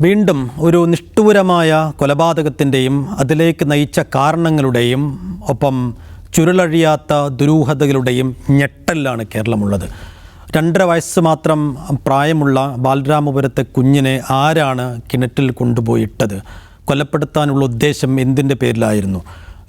വീണ്ടും ഒരു നിഷ്ഠൂരമായ കൊലപാതകത്തിന്റെയും അതിലേക്ക് നയിച്ച കാരണങ്ങളുടെയും ഒപ്പം ചുരുളഴിയാത്ത ദുരൂഹതകളുടെയും ഞെട്ടലിലാണ് കേരളമുള്ളത്. രണ്ടര വയസ്സ് മാത്രം പ്രായമുള്ള ബാലരാമപുരത്തെ കുഞ്ഞിനെ ആരാണ് കിണറ്റിൽ കൊണ്ടുപോയിട്ടത്? കൊലപ്പെടുത്താനുള്ള ഉദ്ദേശം എന്തിന്റെ പേരിലായിരുന്നു?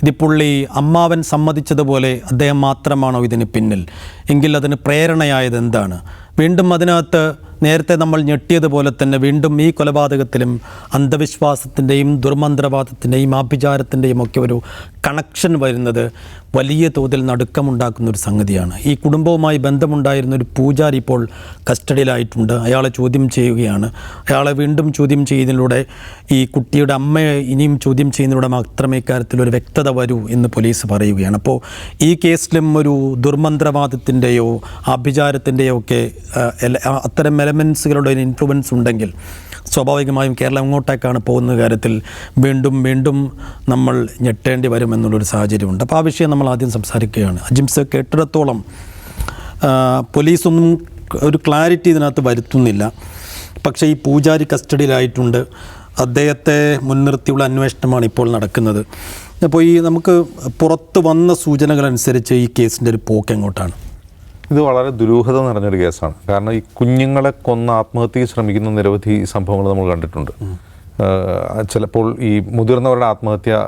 ഇതിപ്പുള്ളി അമ്മാവൻ സമ്മതിച്ചതുപോലെ അദ്ദേഹം മാത്രമാണോ ഇതിന് പിന്നിൽ? എങ്കിൽ അതിന് പ്രേരണയായത് എന്താണ്? വീണ്ടും അതിനകത്ത് നേരത്തെ നമ്മൾ ഞെട്ടിയതുപോലെ തന്നെ വീണ്ടും ഈ കൊലപാതകത്തിലും അന്ധവിശ്വാസത്തിന്റെയും ദുർമന്ത്രവാദത്തിന്റെയും ആഭിചാരത്തിന്റെയും ഒക്കെ ഒരു കണക്ഷൻ വരുന്നത് വലിയ തോതിൽ നടുക്കമുണ്ടാക്കുന്ന ഒരു സംഗതിയാണ്. ഈ കുടുംബവുമായി ബന്ധമുണ്ടായിരുന്ന ഒരു പൂജാരി ഇപ്പോൾ കസ്റ്റഡിയിലായിട്ടുണ്ട്. അയാളെ ചോദ്യം ചെയ്യുകയാണ്. അയാളെ വീണ്ടും ചോദ്യം ചെയ്യുന്നതിലൂടെ ഈ കുട്ടിയുടെ അമ്മയെ ഇനിയും ചോദ്യം ചെയ്യുന്നതിലൂടെ മാത്രമേ ഇക്കാര്യത്തിൽ ഒരു വ്യക്തത വരൂ എന്ന് പോലീസ് പറയുകയാണ്. അപ്പോൾ ഈ കേസിലും ഒരു ദുർമന്ത്രവാദത്തിന്റെയോ ആഭിചാരത്തിന്റെയോ ഒക്കെ അത്തരം എലമെൻസുകളുടെ ഒരു ഇൻഫ്ലുവൻസ് ഉണ്ടെങ്കിൽ സ്വാഭാവികമായും കേരളം എങ്ങോട്ടേക്കാണ് പോകുന്ന കാര്യത്തിൽ വീണ്ടും വീണ്ടും നമ്മൾ ഞെട്ടേണ്ടി വരുമെന്നുള്ളൊരു സാഹചര്യമുണ്ട്. അപ്പോൾ ആ വിഷയം നമ്മൾ ആദ്യം സംസാരിക്കുകയാണ്. അജിംസ് കേട്ടിടത്തോളം പോലീസൊന്നും ഒരു ക്ലാരിറ്റി ഇതിനകത്ത് വരുത്തുന്നില്ല. പക്ഷേ ഈ പൂജാരി കസ്റ്റഡിയിലായിട്ടുണ്ട്. അദ്ദേഹത്തെ മുൻനിർത്തിയുള്ള അന്വേഷണമാണ് ഇപ്പോൾ നടക്കുന്നത്. അപ്പോൾ ഈ നമുക്ക് പുറത്ത് വന്ന സൂചനകളനുസരിച്ച് ഈ കേസിന്റെ ഒരു പോക്ക് എങ്ങോട്ടാണ്? ഇത് വളരെ ദുരൂഹത നിറഞ്ഞൊരു കേസാണ്. കാരണം ഈ കുഞ്ഞുങ്ങളെ കൊന്ന് ആത്മഹത്യയ്ക്ക് ശ്രമിക്കുന്ന നിരവധി സംഭവങ്ങൾ നമ്മൾ കണ്ടിട്ടുണ്ട്. ചിലപ്പോൾ ഈ മുതിർന്നവരുടെ ആത്മഹത്യ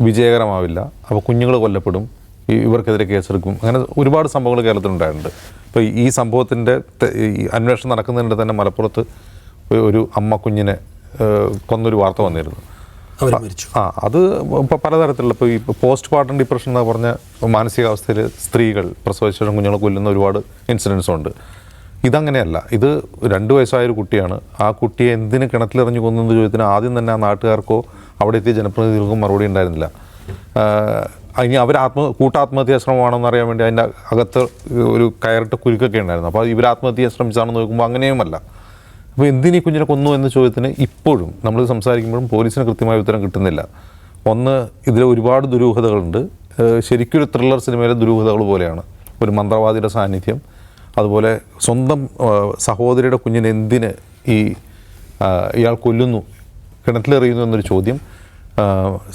വിജയകരമാവില്ല. അപ്പോൾ കുഞ്ഞുങ്ങൾ കൊല്ലപ്പെടും. ഇവർക്കെതിരെ കേസെടുക്കും. അങ്ങനെ ഒരുപാട് സംഭവങ്ങൾ കേരളത്തിലുണ്ടായിട്ടുണ്ട്. അപ്പോൾ ഈ സംഭവത്തിന്റെ അന്വേഷണം നടക്കുന്നതിന്റെ തന്നെ മലപ്പുറത്ത് ഒരു- അമ്മ കുഞ്ഞിനെ കൊന്നൊരു വാർത്ത വന്നിരുന്നു. അവർ മരിച്ചു. ആ അത് ഇപ്പോൾ പലതരത്തിലുള്ള ഇപ്പോൾ ഈ പോസ്റ്റ് പാർട്ടം ഡിപ്രഷൻ എന്ന് പറഞ്ഞ മാനസികാവസ്ഥയിൽ സ്ത്രീകൾ പ്രസവശേഷം കുഞ്ഞുങ്ങളെ കൊല്ലുന്ന ഒരുപാട് ഇൻസിഡൻസ് ഉണ്ട്. ഇതങ്ങനെയല്ല. ഇത് രണ്ട് വയസ്സായൊരു കുട്ടിയാണ്. ആ കുട്ടിയെ എന്തിന് കിണറ്റിലെറിഞ്ഞു കൊന്നെന്ന് ചോദ്യത്തിന് ആദ്യം തന്നെ ആ നാട്ടുകാർക്കോ അവിടെ എത്തിയ ജനപ്രതിനിധികൾക്കും മറുപടി ഉണ്ടായിരുന്നില്ല. ഇനി അവർ ആത്മ കൂട്ടാത്മഹത്യാ ശ്രമമാണെന്ന് അറിയാൻ വേണ്ടി അതിന്റെ അകത്ത് ഒരു കയറിട്ട് കുരുക്കൊക്കെ ഉണ്ടായിരുന്നു. അപ്പോൾ ഇവർ ആത്മഹത്യ ശ്രമിച്ചാണെന്ന് നോക്കുമ്പോൾ അങ്ങനെയുമല്ല. അപ്പോൾ എന്തിനീ കുഞ്ഞിനെ കൊന്നു എന്ന ചോദ്യത്തിന് ഇപ്പോഴും നമ്മൾ സംസാരിക്കുമ്പോഴും പോലീസിന് കൃത്യമായ ഉത്തരം കിട്ടുന്നില്ല. ഒന്ന് ഇതിൽ ഒരുപാട് ദുരൂഹതകളുണ്ട്. ശരിക്കും ശരിക്കൊരു ത്രില്ലർ സിനിമയിലെ ദുരൂഹതകൾ പോലെയാണ്. ഒരു മന്ത്രവാദിയുടെ സാന്നിധ്യം അതുപോലെ സ്വന്തം സഹോദരിയുടെ കുഞ്ഞിനെ എന്തിന് ഈ ഇയാൾ കൊല്ലുന്നു കിണറ്റിലെറിയുന്നു എന്നൊരു ചോദ്യം.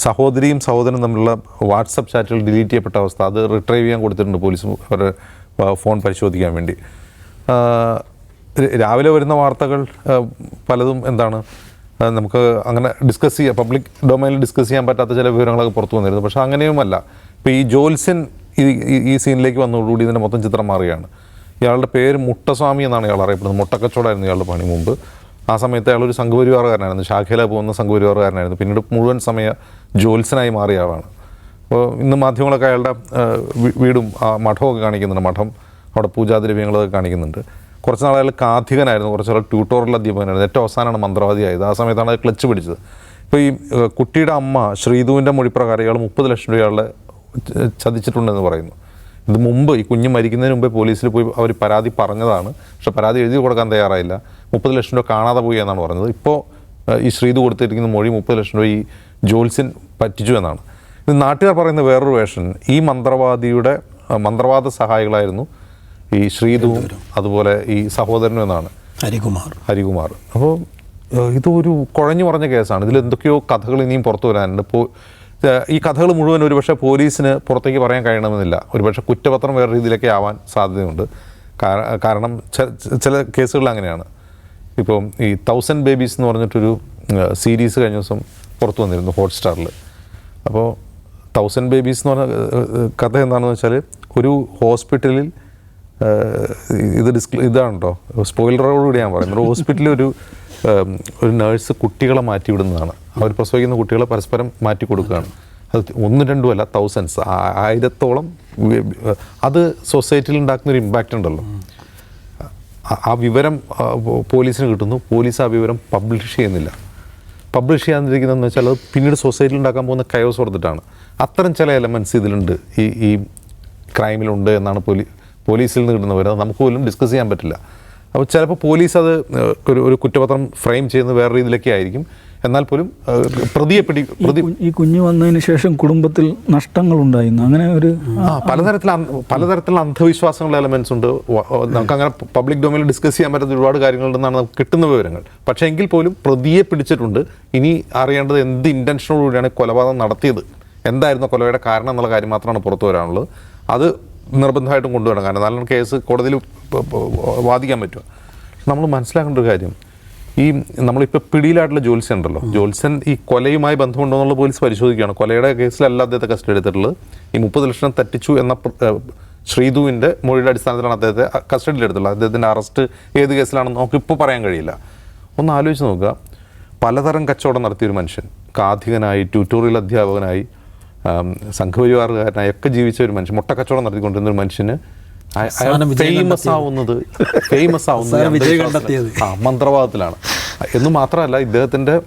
സഹോദരിയും സഹോദരനും തമ്മിലുള്ള വാട്സപ്പ് ചാറ്റുകൾ ഡിലീറ്റ് ചെയ്യപ്പെട്ട അവസ്ഥ അത് റിട്രൈവ് ചെയ്യാൻ കൊടുത്തിട്ടുണ്ട് പോലീസ് അവരുടെ ഫോൺ പരിശോധിക്കാൻ വേണ്ടി. രാവിലെ വരുന്ന വാർത്തകൾ പലതും എന്താണ്? നമുക്ക് അങ്ങനെ ഡിസ്കസ് ചെയ്യാം. പബ്ലിക് ഡൊമൈനിൽ ഡിസ്കസ് ചെയ്യാൻ പറ്റാത്ത ചില വിവരങ്ങളൊക്കെ പുറത്തു വന്നിരുന്നു. പക്ഷേ അങ്ങനെയുമല്ല. ഇപ്പോൾ ഈ ജോത്സ്യൻ ഈ ഈ- സീനിലേക്ക് വന്നതോടുകൂടി ഇതിന്റെ മൊത്തം ചിത്രം മാറുകയാണ്. ഇയാളുടെ പേര് മുട്ടസ്വാമി എന്നാണ് ഇയാൾ അറിയപ്പെടുന്നത്. മുട്ടക്കച്ചവടമായിരുന്നു ഇയാളുടെ പണി മുമ്പ്. ആ സമയത്ത് അയാൾ ഒരു സംഘപരിവാറുകാരനായിരുന്നു ശാഖയിലെ പോകുന്ന സംഘപരിവാറുകാരനായിരുന്നു പിന്നീട് മുഴുവൻ സമയ ജോത്സനായി മാറിയ ആളാണ്. അപ്പോൾ ഇന്ന് മാധ്യമങ്ങളൊക്കെ അയാളുടെ വീടും മഠമൊക്കെ കാണിക്കുന്നുണ്ട്. മഠം അവിടെ പൂജാദ്രവ്യങ്ങളൊക്കെ കാണിക്കുന്നുണ്ട്. കുറച്ച് നാൾ അയാൾ കാഥികനായിരുന്നു കുറച്ച് നാൾ ട്യൂട്ടോറിയൽ അധ്യാപകനായിരുന്നു. ഏറ്റവും അവസാനമാണ് മന്ത്രവാദിയായത്. ആ സമയത്താണ് ക്ലച്ച് പിടിച്ചത്. ഇപ്പോൾ ഈ കുട്ടിയുടെ അമ്മ ശ്രീധുവിന്റെ മൊഴിപ്രകാരം ഇയാൾ മുപ്പത് ലക്ഷം രൂപ ഇയാളെ ച- ചതിച്ചിട്ടുണ്ടെന്ന് പറയുന്നു. ഇത് മുമ്പ് ഈ കുഞ്ഞ് മരിക്കുന്നതിന് മുമ്പേ പോലീസിൽ പോയി അവർ പരാതി പറഞ്ഞതാണ്. പക്ഷേ പരാതി എഴുതി കൊടുക്കാൻ തയ്യാറായില്ല. മുപ്പത് ലക്ഷം രൂപ കാണാതെ പോയി എന്നാണ് പറഞ്ഞത്. ഇപ്പോൾ ഈ ശ്രീതു കൊടുത്തിരിക്കുന്ന മൊഴി മുപ്പത് ലക്ഷം രൂപ ഈ ജോത്സ്യൻ പറ്റിച്ചു എന്നാണ്. ഇത് നാട്ടുകാർ പറയുന്ന വേറൊരു വേഷൻ ഈ മന്ത്രവാദിയുടെ മന്ത്രവാദ സഹായികളായിരുന്നു ഈ ശ്രീധുവും അതുപോലെ ഈ സഹോദരനും എന്നാണ്. ഹരികുമാർ. ഹരികുമാർ. അപ്പോൾ ഇതൊരു കുഴഞ്ഞു പറഞ്ഞ കേസാണ്. ഇതിൽ എന്തൊക്കെയോ കഥകൾ ഇനിയും പുറത്തു വരാനുണ്ട്. ഇപ്പോൾ ഈ കഥകൾ മുഴുവൻ ഒരുപക്ഷെ പോലീസിന് പുറത്തേക്ക് പറയാൻ കഴിയണമെന്നില്ല. ഒരുപക്ഷെ കുറ്റപത്രം വേറെ രീതിയിലൊക്കെ ആവാൻ സാധ്യതയുണ്ട്. കാരണം ചില കേസുകൾ അങ്ങനെയാണ്. ഇപ്പം ഈ തൗസൻഡ് ബേബീസ് എന്ന് പറഞ്ഞിട്ടൊരു സീരീസ് കഴിഞ്ഞ ദിവസം പുറത്തു വന്നിരുന്നു ഹോട്ട്സ്റ്റാറിൽ അപ്പോൾ തൗസൻഡ് ബേബീസ് എന്ന് പറഞ്ഞ കഥ എന്താണെന്ന് വെച്ചാൽ ഒരു ഹോസ്പിറ്റലിൽ ഇത് ഡിസ്ക് ഇതാണ് കേട്ടോ സ്പോയിലറോടുകൂടി ഞാൻ പറയുന്നത് നമ്മുടെ ഹോസ്പിറ്റലിൽ ഒരു ഒരു നേഴ്സ് കുട്ടികളെ മാറ്റി വിടുന്നതാണ് അവർ പ്രസവിക്കുന്ന കുട്ടികളെ പരസ്പരം മാറ്റി കൊടുക്കുകയാണ് അത് ഒന്നും രണ്ടും അല്ല തൗസൻഡ്സ് ആയിരത്തോളം അത് സൊസൈറ്റിയിൽ ഉണ്ടാക്കുന്ന ഒരു ഇമ്പാക്റ്റ് ഉണ്ടല്ലോ. ആ- വിവരം പോലീസിന് കിട്ടുന്നു. പോലീസ് ആ വിവരം പബ്ലിഷ് ചെയ്യുന്നില്ല. പബ്ലിഷ് ചെയ്യാതിരിക്കുന്നതെന്ന് വെച്ചാൽ അത് പിന്നീട് സൊസൈറ്റിയിൽ ഉണ്ടാക്കാൻ പോകുന്ന കയോസ് ഓർത്തിട്ടാണ്. അത്തരം ചില എലമെന്റ്സ് ഇതിലുണ്ട്. ഈ ഈ ക്രൈമിലുണ്ട് എന്നാണ് പോലീ പോലീസിൽ നിന്ന് കിട്ടുന്ന വിവരം നമുക്ക് പോലും ഡിസ്കസ് ചെയ്യാൻ പറ്റില്ല. അപ്പോൾ ചിലപ്പോൾ പോലീസ് അത് ഒരു ഒരു കുറ്റപത്രം ഫ്രെയിം ചെയ്യുന്നത് വേറെ രീതിയിലൊക്കെ ആയിരിക്കും. എന്നാൽ പോലും പ്രതിയെ പിടി പ്രതി ഈ കുഞ്ഞ് വന്നതിന് ശേഷം കുടുംബത്തിൽ നഷ്ടങ്ങൾ ഉണ്ടായിരുന്നു അങ്ങനെ ഒരു ആ പലതരത്തിലുള്ള പലതരത്തിലുള്ള അന്ധവിശ്വാസങ്ങളുടെ എലമെന്റ്സ് ഉണ്ട്. നമുക്ക് അങ്ങനെ പബ്ലിക് ഡൊമൈനിൽ ഡിസ്കസ് ചെയ്യാൻ പറ്റുന്ന ഒരുപാട് കാര്യങ്ങളുണ്ടെന്നാണ് നമുക്ക് കിട്ടുന്ന വിവരങ്ങൾ. പക്ഷേ എങ്കിൽ പോലും പ്രതിയെ പിടിച്ചിട്ടുണ്ട്. ഇനി അറിയേണ്ടത് എന്ത് ഇന്റൻഷനോടുകൂടിയാണ് കൊലപാതകം നടത്തിയത്. എന്തായിരുന്നു കൊലയുടെ കാരണം എന്നുള്ള കാര്യം മാത്രമാണ് പുറത്തു വരാനുള്ളത്. അത് നിർബന്ധമായിട്ടും കൊണ്ടുവരണം. കാരണം നല്ല കേസ് കോടതിയിൽ വാദിക്കാൻ പറ്റുക നമ്മൾ മനസ്സിലാക്കേണ്ട ഒരു കാര്യം. ഈ നമ്മളിപ്പോൾ പിടിയിലായിട്ടുള്ള ജോത്സ്യൻ ഉണ്ടല്ലോ. ജോത്സ്യൻ ഈ കൊലയുമായി ബന്ധമുണ്ടോ എന്നുള്ള പോലീസ് പരിശോധിക്കുകയാണ്. കൊലയുടെ കേസിലല്ല അദ്ദേഹത്തെ കസ്റ്റഡി എടുത്തിട്ടുള്ളത്. ഈ മുപ്പത് ലക്ഷം തട്ടിച്ചു എന്ന ശ്രീധുവിന്റെ മൊഴിയുടെ അടിസ്ഥാനത്തിലാണ് അദ്ദേഹത്തെ കസ്റ്റഡിയിൽ എടുത്തുള്ളത് അദ്ദേഹത്തിന്റെ അറസ്റ്റ് ഏത് കേസിലാണെന്ന് നമുക്ക് ഇപ്പോൾ പറയാൻ കഴിയില്ല. ഒന്ന് ആലോചിച്ച് നോക്കുക. പലതരം കച്ചവടം നടത്തിയൊരു മനുഷ്യൻ. കാഥികനായി ട്യൂട്ടോറിയൽ അധ്യാപകനായി ആം, സംഘപരിവാറുകാരനായി ഒക്കെ ജീവിച്ച ഒരു മനുഷ്യൻ മുട്ട കച്ചവടം നടത്തിക്കൊണ്ടിരുന്ന ഒരു മനുഷ്യന് ഫേമസ് ആവുന്നത് ഫേമസ് ആവുന്നത്. ആ മന്ത്രവാദത്തിലാണ്. എന്ന് മാത്രമല്ല ഇദ്ദേഹത്തിന്റെ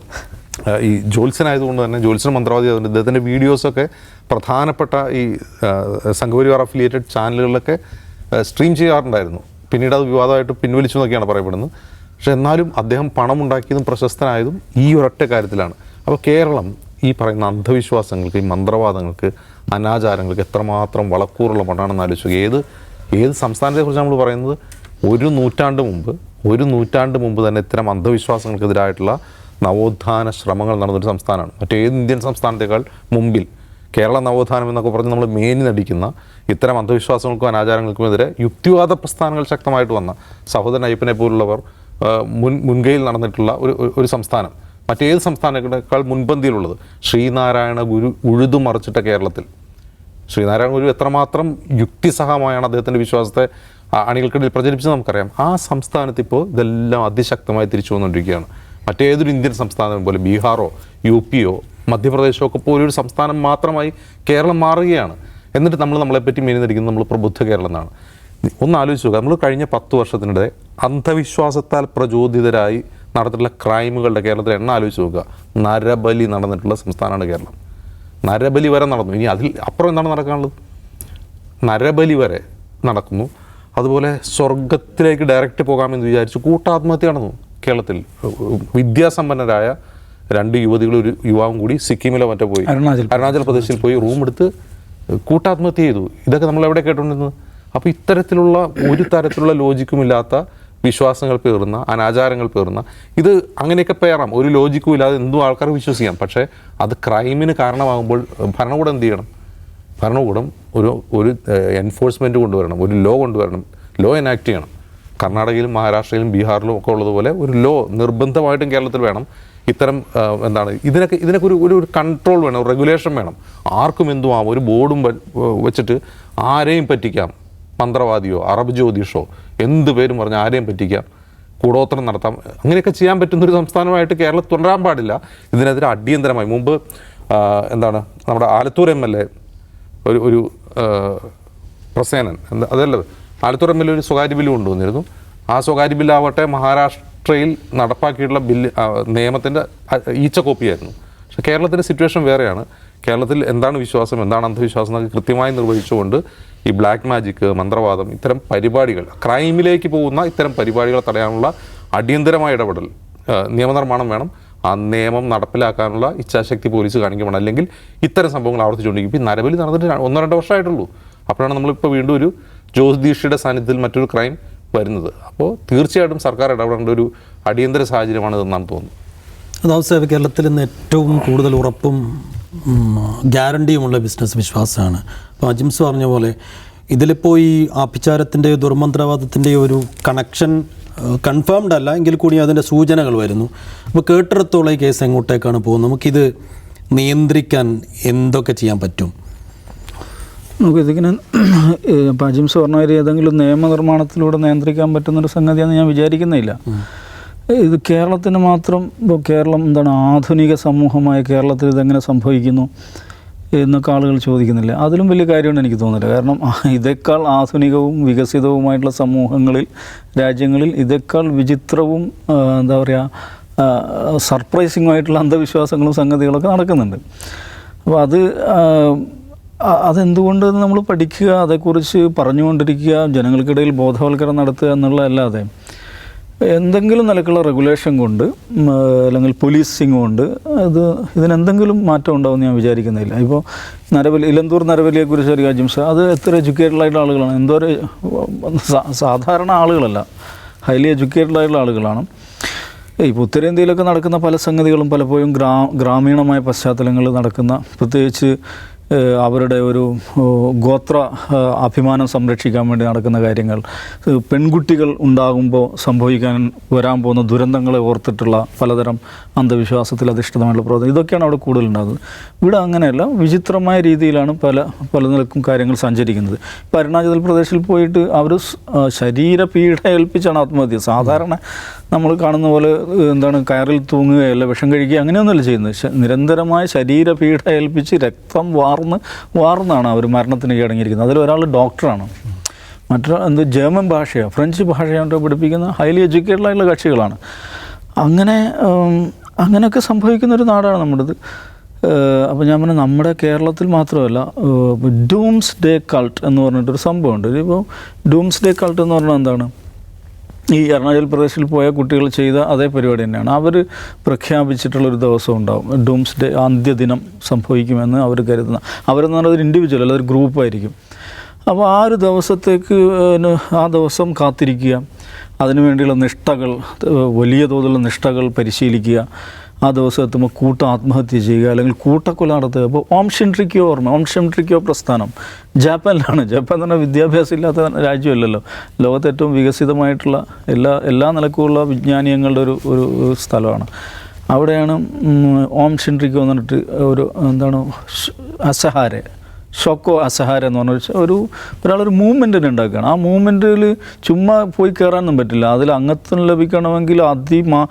ഈ ജോത്സ്യനായതുകൊണ്ട് തന്നെ ജോത്സ്യൻ മന്ത്രവാദി ആയതുകൊണ്ട് ഇദ്ദേഹത്തിന്റെ വീഡിയോസൊക്കെ പ്രധാനപ്പെട്ട ഈ സംഘപരിവാർ അഫിലിയേറ്റഡ് ചാനലുകളിലൊക്കെ സ്ട്രീം ചെയ്യാറുണ്ടായിരുന്നു. പിന്നീട് അത് വിവാദമായിട്ട് പിൻവലിച്ചു എന്നൊക്കെയാണ് പറയപ്പെടുന്നത്. പക്ഷെ എന്നാലും അദ്ദേഹം പണം ഉണ്ടാക്കിയതും പ്രശസ്തനായതും ഈ ഒരൊറ്റ കാര്യത്തിലാണ്. അപ്പോൾ കേരളം ഈ പറയുന്ന അന്ധവിശ്വാസങ്ങൾക്ക് ഈ മന്ത്രവാദങ്ങൾക്ക് അനാചാരങ്ങൾക്ക് എത്രമാത്രം വളക്കൂറുള്ള മണ്ണാണെന്ന് ആലോചിച്ചു ഏത് ഏത് സംസ്ഥാനത്തെക്കുറിച്ച് നമ്മൾ പറയുന്നത്? ഒരു നൂറ്റാണ്ട് മുമ്പ് ഒരു നൂറ്റാണ്ട് മുമ്പ് തന്നെ ഇത്തരം അന്ധവിശ്വാസങ്ങൾക്കെതിരായിട്ടുള്ള നവോത്ഥാന ശ്രമങ്ങൾ നടന്നൊരു സംസ്ഥാനമാണ്. മറ്റേത് ഇന്ത്യൻ സംസ്ഥാനത്തേക്കാൾ മുമ്പിൽ കേരള നവോത്ഥാനം എന്നൊക്കെ പറഞ്ഞ് നമ്മൾ മേനി നടിക്കുന്ന ഇത്തരം അന്ധവിശ്വാസങ്ങൾക്കും അനാചാരങ്ങൾക്കും അനാചാരങ്ങൾക്കുമെതിരെ യുക്തിവാദ പ്രസ്ഥാനങ്ങൾ ശക്തമായിട്ട് വന്ന സഹോദരൻ അയ്യപ്പനെ പോലുള്ളവർ മുൻ മുൻകൈയിൽ നടന്നിട്ടുള്ള ഒരു- ഒരു സംസ്ഥാനം. മറ്റേത് സംസ്ഥാനങ്ങളെക്കാൾ മുൻപന്തിയിലുള്ളത്. ശ്രീനാരായണ ഗുരു ഉഴുതു മറിച്ചിട്ട കേരളത്തിൽ. ശ്രീനാരായണ ഗുരു എത്രമാത്രം യുക്തിസഹമായാണ് അദ്ദേഹത്തിന്റെ വിശ്വാസത്തെ അണികൾക്കിടയിൽ പ്രചരിപ്പിച്ചത് നമുക്കറിയാം. ആ സംസ്ഥാനത്ത് ഇപ്പോൾ ഇതെല്ലാം അതിശക്തമായി തിരിച്ചു വന്നുകൊണ്ടിരിക്കുകയാണ് മറ്റേതൊരു ഇന്ത്യൻ സംസ്ഥാനം പോലെ ബീഹാറോ യു പിയോ മധ്യപ്രദേശോ ഒക്കെ പോലൊരു സംസ്ഥാനം മാത്രമായി കേരളം മാറുകയാണ്. എന്നിട്ട് നമ്മൾ നമ്മളെപ്പറ്റി മെനിന്നിരിക്കുന്നത് നമ്മൾ പ്രബുദ്ധ കേരളം എന്നാണ്. ഒന്ന് ആലോചിച്ച് നോക്കുക നമ്മൾ കഴിഞ്ഞ പത്ത് വർഷത്തിനിടെ അന്ധവിശ്വാസത്താൽ പ്രചോദിതരായി നടന്നിട്ടുള്ള ക്രൈമുകളുടെ കേരളത്തിൽ എണ്ണം ആലോചിച്ച് നോക്കുക. നരബലി നടന്നിട്ടുള്ള സംസ്ഥാനമാണ് കേരളം. നരബലി വരെ നടന്നു. ഇനി അതിൽ അപ്പുറം എന്താണ് നടക്കാനുള്ളത്? നരബലി വരെ നടക്കുന്നു. അതുപോലെ സ്വർഗത്തിലേക്ക് ഡയറക്റ്റ് പോകാമെന്ന് വിചാരിച്ച് കൂട്ടാത്മഹത്യ നടന്നു കേരളത്തിൽ. വിദ്യാസമ്പന്നരായ രണ്ട് യുവതികളും ഒരു യുവാവും കൂടി സിക്കിമിലോ മറ്റേ പോയി. അരുണാചൽ അരുണാചൽ പ്രദേശിൽ പോയി റൂം എടുത്ത് കൂട്ടാത്മഹത്യ ചെയ്തു. ഇതൊക്കെ നമ്മൾ എവിടെ കേട്ടുകൊണ്ടിരുന്നത്? അപ്പോൾ ഇത്തരത്തിലുള്ള ഒരു തരത്തിലുള്ള ലോജിക്കും ഇല്ലാത്ത വിശ്വാസങ്ങൾ പേറുന്ന അനാചാരങ്ങൾ പേറുന്ന ഇത് അങ്ങനെയൊക്കെ പേറാം. ഒരു ലോജിക്കും ഇല്ലാതെ എന്തും ആൾക്കാർ വിശ്വസിക്കാം. പക്ഷേ അത് ക്രൈമിന് കാരണമാകുമ്പോൾ ഭരണകൂടം എന്ത് ചെയ്യണം? ഭരണകൂടം ഒരു ഒരു എൻഫോഴ്സ്മെന്റ് കൊണ്ടുവരണം. ഒരു ലോ കൊണ്ടുവരണം. ലോ എനാക്ട് ചെയ്യണം. കർണാടകയിലും മഹാരാഷ്ട്രയിലും ബീഹാറിലും ഒക്കെ ഉള്ളതുപോലെ ഒരു ലോ നിർബന്ധമായിട്ടും കേരളത്തിൽ വേണം. ഇത്തരം എന്താണ് ഇതിനൊക്കെ ഇതിനൊക്കെ ഒരു ഒരു കൺട്രോൾ വേണം. റെഗുലേഷൻ വേണം. ആർക്കും എന്തും ആവാം. ഒരു ബോർഡും വെച്ചിട്ട് ആരെയും പറ്റിക്കാം. മന്ത്രവാദിയോ അറബ് ജ്യോതിഷോ എന്ത് പേരും പറഞ്ഞ് ആരെയും പറ്റിക്കാം. കൂടോത്രം നടത്താം. അങ്ങനെയൊക്കെ ചെയ്യാൻ പറ്റുന്ന ഒരു സംസ്ഥാനമായിട്ട് കേരളം തുടരാൻ പാടില്ല. ഇതിനെതിരെ അടിയന്തരമായി മുമ്പ് എന്താണ് നമ്മുടെ ആലത്തൂർ എം എൽ എ ഒരു ഒരു പ്രസേനൻ എന്താ അതല്ല ആലത്തൂർ എം എൽ എ ഒരു സ്വകാര്യ ബില്ല് കൊണ്ടുവന്നിരുന്നു. ആ സ്വകാര്യ ബില്ലാവട്ടെ മഹാരാഷ്ട്രയിൽ നടപ്പാക്കിയിട്ടുള്ള ബില്ല് നിയമത്തിന്റെ ഈച്ച കോപ്പിയായിരുന്നു പക്ഷേ കേരളത്തിന്റെ സിറ്റുവേഷൻ വേറെയാണ്. കേരളത്തിൽ എന്താണ് വിശ്വാസം എന്താണ് അന്ധവിശ്വാസം എന്നൊക്കെ കൃത്യമായി നിർവഹിച്ചുകൊണ്ട് ഈ ബ്ലാക്ക് മാജിക് മന്ത്രവാദം ഇത്തരം പരിപാടികൾ ക്രൈമിലേക്ക് പോകുന്ന ഇത്തരം പരിപാടികൾ തടയാനുള്ള അടിയന്തരമായ ഇടപെടൽ നിയമനിർമ്മാണം വേണം. ആ നിയമം നടപ്പിലാക്കാനുള്ള ഇച്ഛാശക്തി പോലീസ് കാണിക്കണം അല്ലെങ്കിൽ ഇത്തരം സംഭവങ്ങൾ ആവർത്തിച്ചുകൊണ്ടിരിക്കും. ഇപ്പം ഈ നരബലി നടന്നിട്ട് ഒന്നോ രണ്ടോ വർഷമായിട്ടുള്ളൂ. അപ്പോഴാണ് നമ്മളിപ്പോൾ വീണ്ടും ഒരു ജ്യോതിഷിയുടെ സാന്നിധ്യത്തിൽ മറ്റൊരു ക്രൈം വരുന്നത്. അപ്പോൾ തീർച്ചയായിട്ടും സർക്കാർ ഇടപെടേണ്ട ഒരു അടിയന്തര സാഹചര്യമാണ് ഇതെന്നാണ് തോന്നുന്നത്. അതാവസ്ഥ കേരളത്തിൽ ഇന്ന് ഏറ്റവും കൂടുതൽ ഉറപ്പും ഗ്യാരണ്ടിയുമുള്ള ബിസിനസ് വിശ്വാസമാണ്. അപ്പോൾ അജിംസ് പറഞ്ഞ പോലെ ഇതിലിപ്പോൾ ഈ ആഭിചാരത്തിന്റെയോ ദുർമന്ത്രവാദത്തിന്റെയോ ഒരു കണക്ഷൻ കൺഫേംഡ് അല്ല എങ്കിൽ കൂടി അതിന്റെ സൂചനകൾ വരുന്നു. അപ്പോൾ കേട്ടിടത്തോളം ഈ കേസ് എങ്ങോട്ടേക്കാണ് പോകുന്നത്? നമുക്കിത് നിയന്ത്രിക്കാൻ എന്തൊക്കെ ചെയ്യാൻ പറ്റും? നമുക്ക് ഇതിങ്ങനെ പാജിംസ് അജിംസ് പറഞ്ഞ ഏതെങ്കിലും നിയമനിർമ്മാണത്തിലൂടെ നിയന്ത്രിക്കാൻ പറ്റുന്നൊരു സംഗതിയാണെന്ന് ഞാൻ വിചാരിക്കുന്നില്ല. ഇത് കേരളത്തിന് മാത്രം ഇപ്പോൾ കേരളം എന്താണ് ആധുനിക സമൂഹമായ കേരളത്തിൽ ഇതെങ്ങനെ സംഭവിക്കുന്നു എന്നൊക്കെ ആളുകൾ ചോദിക്കുന്നില്ല. അതിലും വലിയ കാര്യമാണ് എനിക്ക് തോന്നുന്നില്ല കാരണം ഇതേക്കാൾ ആധുനികവും വികസിതവുമായിട്ടുള്ള സമൂഹങ്ങളിൽ രാജ്യങ്ങളിൽ ഇതേക്കാൾ വിചിത്രവും എന്താ പറയുക സർപ്രൈസിംഗ് ആയിട്ടുള്ള അന്ധവിശ്വാസങ്ങളും സംഗതികളൊക്കെ നടക്കുന്നുണ്ട്. അപ്പോൾ അത് അതെന്തുകൊണ്ട് നമ്മൾ പഠിക്കുക അതേക്കുറിച്ച് പറഞ്ഞുകൊണ്ടിരിക്കുക ജനങ്ങൾക്കിടയിൽ ബോധവൽക്കരണം നടത്തുക എന്നുള്ളതല്ലാതെ എന്തെങ്കിലും നിലക്കുള്ള റെഗുലേഷൻ കൊണ്ട് അല്ലെങ്കിൽ പോലീസിങ് കൊണ്ട് അത് ഇതിനെന്തെങ്കിലും മാറ്റം ഉണ്ടാവുമെന്ന് ഞാൻ വിചാരിക്കുന്നില്ല. ഇപ്പോൾ നരബലി ഇലന്തൂർ നരബലിയെക്കുറിച്ച് ഒരു കാര്യം സാർ അത് എത്ര എഡ്യൂക്കേറ്റഡ് ആയിട്ടുള്ള ആളുകളാണ്. എന്തോ ഒരു സാധാരണ ആളുകളല്ല ഹൈലി എഡ്യൂക്കേറ്റഡ് ആയിട്ടുള്ള ആളുകളാണ്. ഇപ്പോൾ ഉത്തരേന്ത്യയിലൊക്കെ നടക്കുന്ന പല സംഗതികളും പലപ്പോഴും ഗ്രാ ഗ്രാമീണമായ പശ്ചാത്തലങ്ങളിൽ നടക്കുന്ന പ്രത്യേകിച്ച് അവരുടെ ഒരു ഗോത്ര അഭിമാനം സംരക്ഷിക്കാൻ വേണ്ടി നടക്കുന്ന കാര്യങ്ങൾ. പെൺകുട്ടികൾ ഉണ്ടാകുമ്പോൾ സംഭവിക്കാൻ വരാൻ പോകുന്ന ദുരന്തങ്ങളെ ഓർത്തിട്ടുള്ള പലതരം അന്ധവിശ്വാസത്തിൽ അധിഷ്ഠിതമായിട്ടുള്ള പ്രവർത്തനം. ഇതൊക്കെയാണ് അവിടെ കൂടുതലുണ്ടാകുന്നത്. ഇവിടെ അങ്ങനെയല്ല വിചിത്രമായ രീതിയിലാണ് പല പല നിലക്കും കാര്യങ്ങൾ സഞ്ചരിക്കുന്നത്. ഇപ്പോൾ അരുണാചൽ പ്രദേശിൽ പോയിട്ട് അവർ ശരീരപീഡ ഏൽപ്പിച്ചാണ് ആത്മഹത്യ. സാധാരണ നമ്മൾ കാണുന്ന പോലെ എന്താണ് കയറിൽ തൂങ്ങുകയല്ല വിഷം കഴിക്കുക അങ്ങനെയൊന്നുമല്ല ചെയ്യുന്നത്. നിരന്തരമായ ശരീരപീഡ ഏൽപ്പിച്ച് രക്തം വാർന്ന് വാർന്നാണ് അവർ മരണത്തിന് കീഴടങ്ങിയിരിക്കുന്നത് അതിലൊരാൾ ഡോക്ടറാണ്. മറ്റൊരു എന്ത് ജർമ്മൻ ഭാഷയോ ഫ്രഞ്ച് ഭാഷയോ പഠിപ്പിക്കുന്ന. ഹൈലി എഡ്യൂക്കേറ്റഡ് ആയിട്ടുള്ള കക്ഷികളാണ്. അങ്ങനെ അങ്ങനെയൊക്കെ സംഭവിക്കുന്ന ഒരു നാടാണ് നമ്മുടേത്. അപ്പോൾ ഞാൻ പറഞ്ഞു നമ്മുടെ കേരളത്തിൽ മാത്രമല്ല ഡൂംസ് ഡേ കൾട്ട് എന്ന് പറഞ്ഞിട്ടൊരു സംഭവമുണ്ട്. ഇപ്പോൾ ഡൂംസ് ഡേ കൾട്ട് എന്ന് പറഞ്ഞാൽ എന്താണ്? ഈ അരുണാചൽ പ്രദേശിൽ പോയ കുട്ടികൾ ചെയ്ത അതേ പരിപാടി തന്നെയാണ്. അവർ പ്രഖ്യാപിച്ചിട്ടുള്ളൊരു ദിവസം ഉണ്ടാവും. ഡൂംസ് ഡേ അന്ത്യദിനം സംഭവിക്കുമെന്ന് അവർ കരുതുന്ന അവരെന്ന് പറഞ്ഞാൽ ഒരു ഇൻഡിവിജ്വൽ അല്ല ഒരു ഗ്രൂപ്പായിരിക്കും അപ്പോൾ ആ ഒരു ദിവസത്തേക്ക് ആ ദിവസം കാത്തിരിക്കുക. അതിനുവേണ്ടിയുള്ള നിഷ്ഠകൾ വലിയ തോതിലുള്ള നിഷ്ഠകൾ പരിശീലിക്കുക. ആ ദിവസം എത്തുമ്പോൾ കൂട്ട ആത്മഹത്യ ചെയ്യുക അല്ലെങ്കിൽ കൂട്ടക്കൊല നടത്തുക അപ്പോൾ ഓം ഷിൻട്രിക്കോ ഓർമ്മ ഓം ഷിൻട്രിക്കോ പ്രസ്ഥാനം. ജാപ്പാനിലാണ്. ജപ്പാൻ തന്നെ വിദ്യാഭ്യാസം ഇല്ലാത്ത രാജ്യമല്ലല്ലോ. ലോകത്തെ ഏറ്റവും വികസിതമായിട്ടുള്ള എല്ലാ എല്ലാ നിലക്കുമുള്ള വിജ്ഞാനീയങ്ങളുടെ ഒരു ഒരു സ്ഥലമാണ്. അവിടെയാണ് ഓം ഷിൻട്രിക്കോ എന്ന് പറഞ്ഞിട്ട് ഒരു എന്താണ് അസഹാരെ. ഷോക്കോ അസഹാര എന്ന് പറഞ്ഞ ഒരു- ഒരു ഒരാളൊരു മൂവ്മെന്റിനെ ഉണ്ടാക്കുകയാണ്. ആ മൂവ്മെന്റിൽ ചുമ്മാ പോയി കയറാനൊന്നും പറ്റില്ല. അതിൽ അംഗത്വം ലഭിക്കണമെങ്കിൽ അതിമാ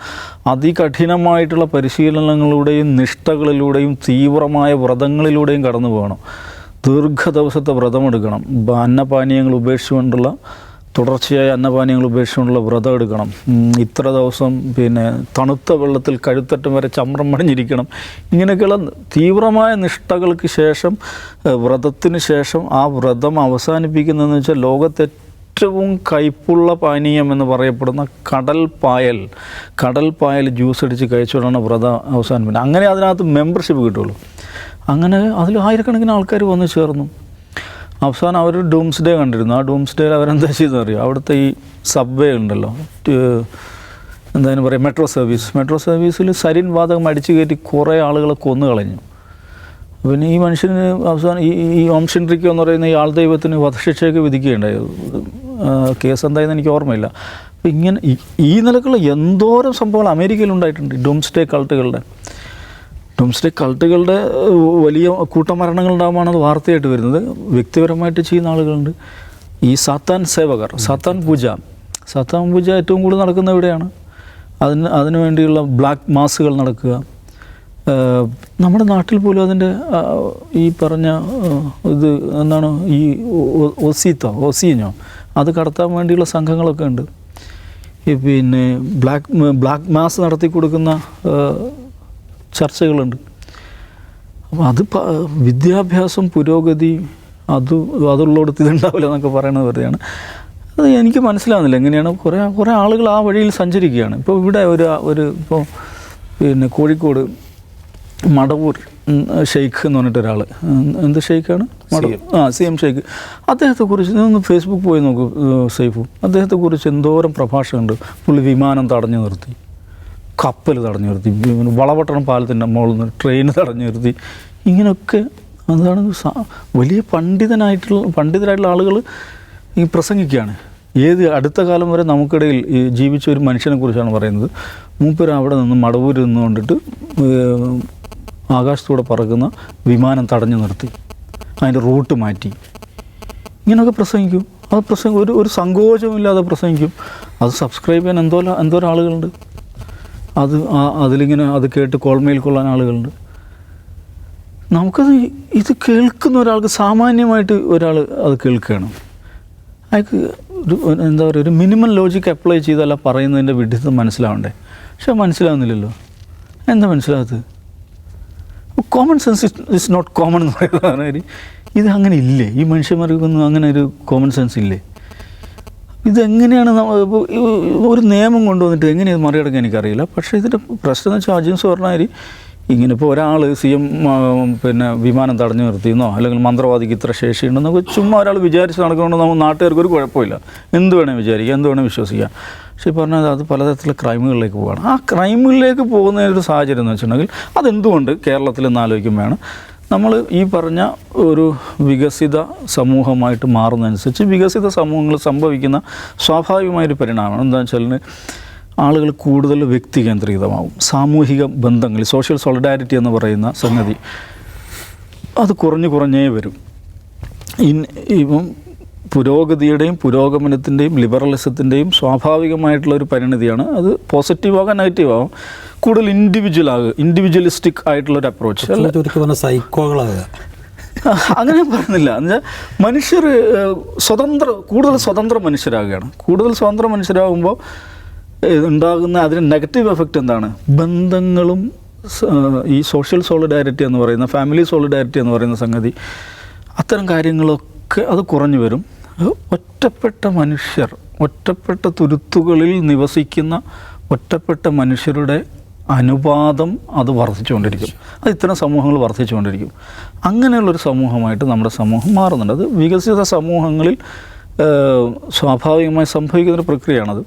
അതികഠിനമായിട്ടുള്ള പരിശീലനങ്ങളിലൂടെയും നിഷ്ഠകളിലൂടെയും തീവ്രമായ വ്രതങ്ങളിലൂടെയും കടന്നു പോകണം ദീർഘ ദിവസത്തെ വ്രതമെടുക്കണം. അന്നപാനീയങ്ങൾ ഉപേക്ഷിച്ചുകൊണ്ടുള്ള തുടർച്ചയായ അന്നപാനീയങ്ങൾ ഉപേക്ഷിച്ചുകൊണ്ടുള്ള വ്രതം എടുക്കണം. ഇത്ര ദിവസം പിന്നെ തണുത്ത വെള്ളത്തിൽ കഴുത്തറ്റം വരെ ചമ്രം മണിഞ്ഞിരിക്കണം ഇങ്ങനെയൊക്കെയുള്ള തീവ്രമായ നിഷ്ഠകൾക്ക് ശേഷം വ്രതത്തിന് ശേഷം ആ വ്രതം അവസാനിപ്പിക്കുന്നതെന്ന് വെച്ചാൽ ലോകത്തെ ഏറ്റവും കയ്പുള്ള പാനീയം എന്ന് പറയപ്പെടുന്ന കടൽ പായൽ. കടൽ പായൽ ജ്യൂസ് അടിച്ച് കഴിച്ചുകൊണ്ടാണ് വ്രതം അവസാനിപ്പിക്കുന്നത്. അങ്ങനെ അതിനകത്ത് മെമ്പർഷിപ്പ് കിട്ടുള്ളൂ അങ്ങനെ അതിൽ ആയിരക്കണക്കിന് ആൾക്കാർ വന്നു ചേർന്നു. അവസാനം അവർ ഡൂംസ് ഡേ കണ്ടിരുന്നു. ആ ഡൂംസ് ഡേയിൽ അവരെന്താ ചെയ്തെന്ന് അറിയോ അവിടുത്തെ ഈ സബ്വേ ഉണ്ടല്ലോ. എന്താ പറയുക പറയാം? മെട്രോ സർവീസ് മെട്രോ സർവീസിൽ സരിൻ വാതകം അടിച്ചു കയറ്റി കുറേ ആളുകളെ കൊന്നു കളഞ്ഞു. പിന്നെ ഈ മനുഷ്യന് അവസാനം ഈ ഈ ഓം എന്ന് പറയുന്ന ഈ ആൾ ദൈവത്തിന് വധശിക്ഷയൊക്കെ വിധിക്കുകയുണ്ടായി. കേസ് എന്തായെന്ന് എനിക്ക് ഓർമ്മയില്ല. അപ്പം ഇങ്ങനെ ഈ നിലക്കുള്ള എന്തോരം സംഭവങ്ങൾ അമേരിക്കയിൽ ഉണ്ടായിട്ടുണ്ട് ഡോംസ്റ്റേ കൾട്ടുകളുടെ ഡോംസ്റ്റേ കൾട്ടുകളുടെ വലിയ കൂട്ടമരണങ്ങൾ ഉണ്ടാകുമ്പോൾ അത് വാർത്തയായിട്ട് വരുന്നത്. വ്യക്തിപരമായിട്ട് ചെയ്യുന്ന ആളുകളുണ്ട്. ഈ സാത്താൻ സേവകർ സാത്താൻ പൂജ. സാത്താൻ പൂജ ഏറ്റവും കൂടുതൽ നടക്കുന്ന എവിടെയാണ്? അതിന് അതിനു വേണ്ടിയുള്ള ബ്ലാക്ക് മാസുകൾ നടക്കുക. നമ്മുടെ നാട്ടിൽ പോലും അതിന്റെ ഈ പറഞ്ഞ ഇത് എന്താണ് ഈ ഒസീത്തോ ഒസീനോ അത് കടത്താൻ വേണ്ടിയുള്ള സംഘങ്ങളൊക്കെ ഉണ്ട്. പിന്നെ ബ്ലാക്ക് ബ്ലാക്ക് മാസ് നടത്തി കൊടുക്കുന്ന ചർച്ചകളുണ്ട്. അപ്പോൾ അത് വിദ്യാഭ്യാസം പുരോഗതി അത് അതുള്ളടത്ത് ഇതുണ്ടാവില്ല എന്നൊക്കെ പറയുന്നത് വെറുതെയാണ്. അത് എനിക്ക് മനസ്സിലാവുന്നില്ല. എങ്ങനെയാണ് കുറേ കുറേ ആളുകൾ ആ വഴിയിൽ സഞ്ചരിക്കുകയാണ്. ഇപ്പോൾ ഇവിടെ ഒരു ഒരു ഇപ്പോൾ പിന്നെ കോഴിക്കോട് മടവൂർ ഷെയ്ഖ് എന്ന് പറഞ്ഞിട്ട് ഒരാൾ എന്ത് ഷെയ്ഖാണ്? മടവൂർ. ആ സി എം ഷെയ്ഖ്. അദ്ദേഹത്തെക്കുറിച്ച് ഒന്ന് ഫേസ്ബുക്ക് പോയി നോക്കൂ സൈഫു. അദ്ദേഹത്തെക്കുറിച്ച് എന്തോരം പ്രഭാഷണമുണ്ട് പുള്ളി വിമാനം തടഞ്ഞു നിർത്തി. കപ്പൽ തടഞ്ഞു നിർത്തി വളപട്ടണം പാലത്തിന്റെ മുകളിൽ നിന്ന് ട്രെയിൻ തടഞ്ഞു നിർത്തി ഇങ്ങനെയൊക്കെ അതാണ് വലിയ പണ്ഡിതനായിട്ടുള്ള പണ്ഡിതരായിട്ടുള്ള ആളുകൾ ഈ പ്രസംഗിക്കുകയാണ്. ഏത് അടുത്ത കാലം വരെ നമുക്കിടയിൽ ജീവിച്ച ഒരു മനുഷ്യനെ കുറിച്ചാണ് പറയുന്നത്. മൂപ്പര് അവിടെ നിന്ന് മടവൂരിൽ നിന്ന് കൊണ്ടിട്ട് ആകാശത്തൂടെ പറക്കുന്ന വിമാനം തടഞ്ഞു നിർത്തി. അതിന്റെ റൂട്ട് മാറ്റി. ഇങ്ങനെയൊക്കെ പ്രസംഗിക്കും. അത് പ്രസംഗം ഒരു ഒരു സങ്കോചമില്ലാതെ പ്രസംഗിക്കും. അത് സബ്സ്ക്രൈബ് ചെയ്യാൻ എന്തോ എന്തോരം ആളുകളുണ്ട് അത് ആ- അതിലിങ്ങനെ അത് കേട്ട് കോൾമയിൽ കൊള്ളാൻ ആളുകളുണ്ട്. നമുക്കത് ഇത് കേൾക്കുന്ന ഒരാൾക്ക് സാമാന്യമായിട്ട് ഒരാൾ അത് കേൾക്കുകയാണ്. അയാൾക്ക് ഒരു എന്താ പറയുക ഒരു മിനിമം ലോജിക്ക് അപ്ലൈ ചെയ്തല്ല പറയുന്നതിന്റെ വിഡിത്തം മനസ്സിലാവണ്ടേ? പക്ഷെ മനസ്സിലാവുന്നില്ലല്ലോ. എന്താ മനസ്സിലാകത്ത് common sense is not common എന്ന് പറയുന്നതാണ്. കാര്യം ഇത് അങ്ങനെ ഇല്ലേ? ഈ മനുഷ്യന്മാർക്കൊന്നും അങ്ങനെ ഒരു കോമൺ സെൻസ് ഇല്ലേ? ഇതെങ്ങനെയാണ് ഒരു നിയമം കൊണ്ടുവന്നിട്ട് എങ്ങനെയാണ് മറികടക്കാൻ എനിക്കറിയില്ല. പക്ഷേ ഇതിന്റെ പ്രശ്നം എന്ന് വെച്ചാൽ അജിൻസ് പറഞ്ഞാൽ ഇങ്ങനെ ഇപ്പോൾ ഒരാൾ സി എം പിന്നെ വിമാനം തടഞ്ഞു നിർത്തിയെന്നോ അല്ലെങ്കിൽ മന്ത്രവാദിക്ക് ഇത്ര ശേഷിയുണ്ടെന്നൊക്കെ ചുമ്മാ ഒരാൾ വിചാരിച്ച് നടക്കുന്നുണ്ട് നമ്മൾ നാട്ടുകാർക്ക് ഒരു കുഴപ്പമില്ല. എന്ത് വേണേൽ വിചാരിക്കാം എന്ത് വേണേൽ വിശ്വസിക്കാം. പക്ഷേ ഈ പറഞ്ഞാൽ അത് പലതരത്തിലുള്ള ക്രൈമുകളിലേക്ക് പോവുകയാണ്. ആ ക്രൈമുകളിലേക്ക് പോകുന്ന ഒരു സാഹചര്യം എന്ന് വെച്ചിട്ടുണ്ടെങ്കിൽ അതെന്തുകൊണ്ട് കേരളത്തിൽ നിന്ന് ആലോചിക്കുമ്പോഴാണ് നമ്മൾ ഈ പറഞ്ഞ ഒരു വികസിത സമൂഹമായിട്ട് മാറുന്നതനുസരിച്ച് വികസിത സമൂഹങ്ങൾ സംഭവിക്കുന്ന സ്വാഭാവികമായൊരു പരിണാമമാണ് എന്താണെന്ന് വെച്ചാൽ ആളുകൾ കൂടുതൽ വ്യക്തി കേന്ദ്രീകൃതമാവും. സാമൂഹിക ബന്ധങ്ങൾ സോഷ്യൽ സോളിഡാരിറ്റി എന്ന് പറയുന്ന സംഗതി അത് കുറഞ്ഞു കുറഞ്ഞേ വരും. ഇൻ ഇപ്പം പുരോഗതിയുടെയും പുരോഗമനത്തിന്റെയും ലിബറലിസത്തിന്റെയും സ്വാഭാവികമായിട്ടുള്ള ഒരു പരിണിതിയാണ്. അത് നെഗറ്റീവ് ആകാം. കൂടുതൽ ഇൻഡിവിജ്വൽ ആകുക ഇൻഡിവിജ്വലിസ്റ്റിക് ആയിട്ടുള്ള ഒരു അപ്രോച്ച് പറഞ്ഞ സൈക്കോകളാകുക അങ്ങനെ പറയുന്നില്ല എന്നുവെച്ചാൽ മനുഷ്യർ സ്വതന്ത്ര കൂടുതൽ സ്വതന്ത്ര മനുഷ്യരാകുകയാണ്. കൂടുതൽ സ്വതന്ത്ര മനുഷ്യരാകുമ്പോൾ ഉണ്ടാകുന്ന അതിന് നെഗറ്റീവ് എഫക്റ്റ് എന്താണ്? ബന്ധങ്ങളും ഈ സോഷ്യൽ സോളിഡാരിറ്റി എന്ന് പറയുന്ന ഫാമിലി സോളിഡാരിറ്റി എന്ന് പറയുന്ന സംഗതി അത്തരം കാര്യങ്ങളൊക്കെ അത് കുറഞ്ഞു വരും. ഒറ്റപ്പെട്ട മനുഷ്യർ ഒറ്റപ്പെട്ട തുരുത്തുകളിൽ നിവസിക്കുന്ന ഒറ്റപ്പെട്ട മനുഷ്യരുടെ അനുപാതം അത് വർദ്ധിച്ചുകൊണ്ടിരിക്കും. അത് ഇത്തരം സമൂഹങ്ങൾ വർദ്ധിച്ചുകൊണ്ടിരിക്കും. അങ്ങനെയുള്ളൊരു സമൂഹമായിട്ട് നമ്മുടെ സമൂഹം മാറുന്നുണ്ട്. അത് വികസിത സമൂഹങ്ങളിൽ സ്വാഭാവികമായി സംഭവിക്കുന്നൊരു പ്രക്രിയയാണത്.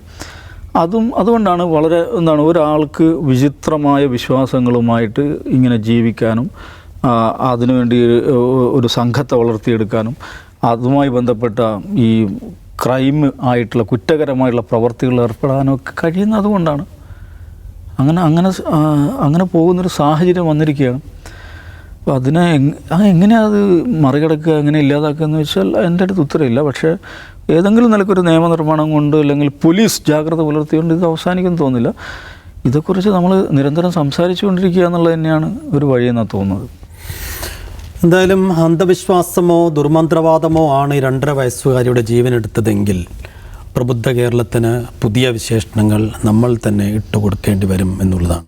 അതും അതുകൊണ്ടാണ് വളരെ എന്താണ് ഒരാൾക്ക് വിചിത്രമായ വിശ്വാസങ്ങളുമായിട്ട് ഇങ്ങനെ ജീവിക്കാനും അതിനുവേണ്ടി ഒരു- സംഘത്തെ വളർത്തിയെടുക്കാനും അതുമായി ബന്ധപ്പെട്ട ഈ ക്രൈം ആയിട്ടുള്ള കുറ്റകരമായിട്ടുള്ള പ്രവർത്തികളിൽ ഏർപ്പെടാനും ഒക്കെ കഴിയുന്നത് അതുകൊണ്ടാണ് അങ്ങനെ അങ്ങനെ അങ്ങനെ പോകുന്നൊരു സാഹചര്യം വന്നിരിക്കുകയാണ്. അപ്പോൾ അതിനെ എങ്ങനെയാണ് അത് മറികടക്കുക എങ്ങനെ ഇല്ലാതാക്കുക എന്ന് വെച്ചാൽ എന്റെ അടുത്ത് ഉത്തരമില്ല പക്ഷേ ഏതെങ്കിലും നിലക്കൊരു നിയമനിർമ്മാണം കൊണ്ട് അല്ലെങ്കിൽ പോലീസ് ജാഗ്രത പുലർത്തിക്കൊണ്ട് ഇത് അവസാനിക്കുമെന്ന് തോന്നില്ല ഇതേക്കുറിച്ച് നമ്മൾ നിരന്തരം സംസാരിച്ചുകൊണ്ടിരിക്കുക എന്നുള്ളത് തന്നെയാണ് ഒരു വഴിയെന്നാണ് തോന്നുന്നത്. എന്തായാലും അന്ധവിശ്വാസമോ ദുർമന്ത്രവാദമോ ആണ് ഈ രണ്ടര വയസ്സുകാരിയുടെ ജീവനെടുത്തതെങ്കിൽ പ്രബുദ്ധ കേരളത്തിന് പുതിയ വിശേഷണങ്ങൾ നമ്മൾ തന്നെ ഇട്ടുകൊടുക്കേണ്ടി വരും എന്നുള്ളതാണ്.